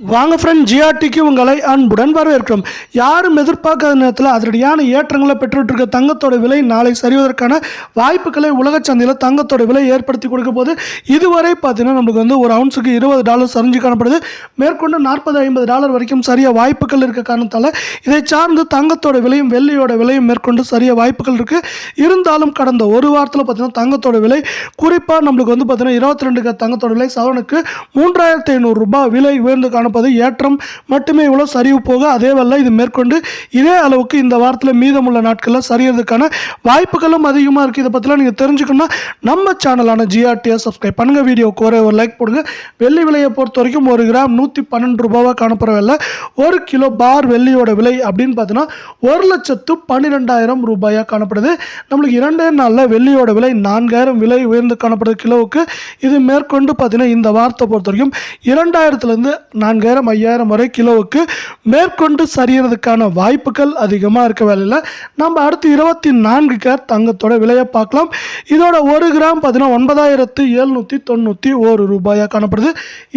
வாங்க ஃப்ரெண்ட் ஜிஆர்டிக்கு உங்களை அன்புடன் வரவேற்கிறோம். யாரும் எதிர்பார்க்காத நேரத்தில் அதிரடியான ஏற்றங்களை பெற்றுட்டு தங்கத்தோட விலை நாளை சரிவதற்கான வாய்ப்புகளை உலக சந்தையில் தங்கத்தோட விலை ஏற்படுத்தி கொடுக்க போது இதுவரை பார்த்தீங்கன்னா நம்மளுக்கு வந்து ஒரு அவுன்ஸுக்கு இருபது டாலர் சரிஞ்சு காணப்படுது. மேற்கொண்டு நாற்பது ஐம்பது டாலர் வரைக்கும் சரியாக வாய்ப்புகள் இருக்க காரணத்தால் இதை சார்ந்து தங்கத்தோட விலையும் வெள்ளியோட விலையும் மேற்கொண்டு சரியாக வாய்ப்புகள் இருக்குது இருந்தாலும் கடந்த ஒரு வாரத்தில் பார்த்தீங்கன்னா தங்கத்தோட விலை குறிப்பாக நம்மளுக்கு வந்து பார்த்தீங்கன்னா இருபத்தி ரெண்டு தங்கத்தோட விலை சவனுக்கு மூன்றாயிரத்தி ஐநூறு ரூபாய் விலை உயர்ந்து காணப்பது ஏற்றம் மட்டுமே இவ்வளோ சரிவு போக அதே வேளை இது மேற்கொண்டு இதே அளவுக்கு இந்த வாரத்தில் மீதமுள்ள நாட்களில் சரியறதுக்கான வாய்ப்புகளும் அதிகமாக இருக்குது இதை பற்றிலாம் நீங்கள் தெரிஞ்சுக்கணும்னா நம்ம சேனலான ஜிஆர்டியை சப்ஸ்கிரைப் பண்ணுங்கள் வீடியோக்கு ஒரே ஒரு லைக் போடுங்க. வெள்ளி விலையை பொறுத்த வரைக்கும் ஒரு கிராம் நூற்றி பன்னெண்டு ரூபாவாக காணப்படுற விலை. ஒரு கிலோ பார் வெள்ளியோட விலை அப்படின்னு பார்த்தீங்கன்னா ஒரு லட்சத்து பன்னிரெண்டாயிரம் ரூபாயாக காணப்படுது. நம்மளுக்கு இரண்டே நாளில் வெள்ளியோட விலை நான்காயிரம் விலை உயர்ந்து காணப்படுது கிலோவுக்கு. இது மேற்கொண்டு பார்த்தீங்கன்னா இந்த வாரத்தை பொறுத்த வரைக்கும் இரண்டாயிரத்துலேருந்து நான்காயிரம் ஐயாயிரம் வரை கிலோவுக்கு மேற்கொண்டு சரியறதுக்கான வாய்ப்புகள் அதிகமாக இருக்க வேலையில். நம்ம அடுத்து இருபத்தி நான்கு கேர் தங்கத்தோட விலையை பார்க்கலாம். இதோட ஒரு கிராம் பார்த்தீங்கன்னா ஒன்பதாயிரத்து எழுநூற்றி தொண்ணூற்றி ஒரு ரூபாயாக காணப்படுது.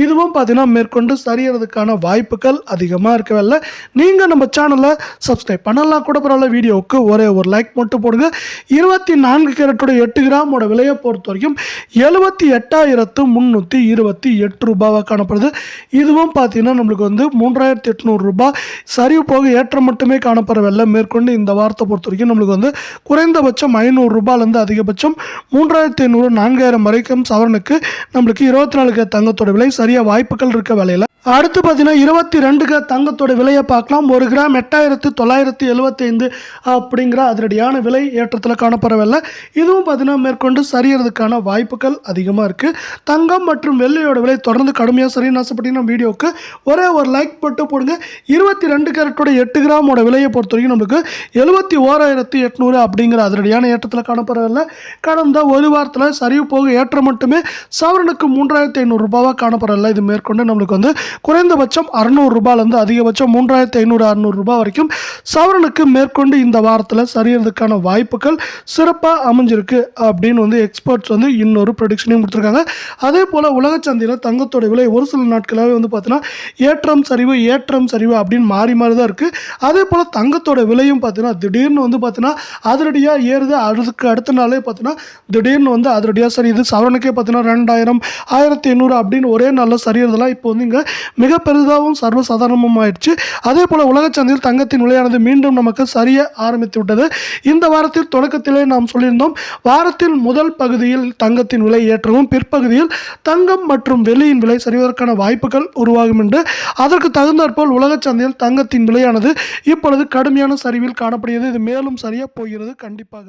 இதுவும் பார்த்தீங்கன்னா மேற்கொண்டு சரியறதுக்கான வாய்ப்புகள் அதிகமாக இருக்க வேலை நீங்கள் நம்ம சேனலை சப்ஸ்கிரைப் பண்ணலாம். கூட பரவாயில்ல வீடியோவுக்கு ஒரே ஒரு லைக் மட்டும் போடுங்க. இருபத்தி நான்கு கேரட்டோட எட்டு கிராமோட விலையை பொறுத்த வரைக்கும் எழுபத்தி எட்டாயிரத்து முந்நூற்றி இருபத்தி எட்டு ரூபாவாக காணப்படுது. இதுவும் பார்த்து பார்த்தீங்கன்னா நம்மளுக்கு வந்து மூன்றாயிரத்தி எட்நூறு ரூபாய் சரிவு போக ஏற்றம் மட்டுமே காணப்படுற வெள்ளை மேற்கொண்டு இந்த வாரத்தை பொறுத்த வரைக்கும் நம்மளுக்கு வந்து குறைந்தபட்சம் ஐநூறுரூபாலேருந்து அதிகபட்சம் மூன்றாயிரத்தி ஐநூறு நான்காயிரம் வரைக்கும் சவரனுக்கு நம்மளுக்கு இருபத்தி நாலு தங்கத்தோட விலை சரியாக வாய்ப்புகள் இருக்க வேலையில். அடுத்து பார்த்தீங்கன்னா இருபத்தி ரெண்டு கிராம் தங்கத்தோட விலையை பார்க்கலாம். ஒரு கிராம் எட்டாயிரத்து தொள்ளாயிரத்தி எழுபத்தைந்து அப்படிங்கிற அதிரடியான விலை ஏற்றத்தில் காணப்படவில்லை. இதுவும் பார்த்தீங்கன்னா மேற்கொண்டு சரியறதுக்கான வாய்ப்புகள் அதிகமாக இருக்குது தங்கம் மற்றும் வெள்ளையோட விலை தொடர்ந்து கடுமையாக சரின்னு ஆசைப்பட்டீங்கன்னா வீடியோவுக்கு ஒரே ஒரு லைக் போட்டு போடுங்க. இருபத்தி ரெண்டு கேரட்டோட எட்டு கிராமோட விலையை பொறுத்த வரைக்கும் நமக்கு எழுபத்தி ஓராயிரத்தி எட்நூறு அப்படிங்கிற அதிரடியான ஏற்றத்தில் காணப்படவில்லை. கடந்த ஒரு வாரத்தில் சரிவு போக ஏற்றம் மட்டுமே சவரனுக்கு மூன்றாயிரத்தி ஐநூறுரூபாவாக காணப்படவில்லை. இது மேற்கொண்டு நம்மளுக்கு வந்து குறைந்தபட்சம் அறநூறுரூபாலேருந்து அதிகபட்சம் மூன்றாயிரத்தி ஐநூறு அறநூறு ரூபாய் வரைக்கும் சவரனுக்கு மேற்கொண்டு இந்த வாரத்தில் சரியறதுக்கான வாய்ப்புகள் சிறப்பாக அமைஞ்சிருக்கு அப்படின்னு வந்து எக்ஸ்பர்ட்ஸ் வந்து இன்னொரு ப்ரொடிக்ஷனையும் கொடுத்துருக்காங்க. அதே போல் உலக சந்தையில் தங்கத்தோட விலை ஒரு சில நாட்களாகவே வந்து பார்த்தீங்கன்னா ஏற்றம் சரிவு ஏற்றம் சரிவு அப்படின்னு மாறி மாறி தான் இருக்குது அதே போல் தங்கத்தோட விலையும் பார்த்தீங்கன்னா திடீர்னு வந்து பார்த்தீங்கன்னா அதிரடியாக ஏறுது. அதுக்கு அடுத்த நாளே பார்த்தீங்கன்னா திடீர்னு வந்து அதிரடியாக சரி. இது சவரனுக்கே பார்த்தீங்கன்னா ரெண்டாயிரம் ஆயிரத்தி எண்ணூறு அப்படின்னு ஒரே நாளில் சரியறதெல்லாம் இப்போ வந்து இங்கே மிக பெரிதாகவும் சர்வசாதாரணமும் ஆயிடுச்சு அதே போல் உலக சந்தையில் தங்கத்தின் விலையானது மீண்டும் நமக்கு சரிய ஆரம்பித்து விட்டது. இந்த வாரத்தில் தொடக்கத்திலே நாம் சொல்லியிருந்தோம் வாரத்தில் முதல் பகுதியில் தங்கத்தின் விலை ஏற்றவும் பிற்பகுதியில் தங்கம் மற்றும் வெள்ளியின் விலை சரிவதற்கான வாய்ப்புகள் உருவாகும் என்று. அதற்கு தகுந்தாற்போல் உலக சந்தையில் தங்கத்தின் விலையானது இப்பொழுது கடுமையான சரிவில் காணப்படுகிறது. இது மேலும் சரியாக போகிறது கண்டிப்பாக.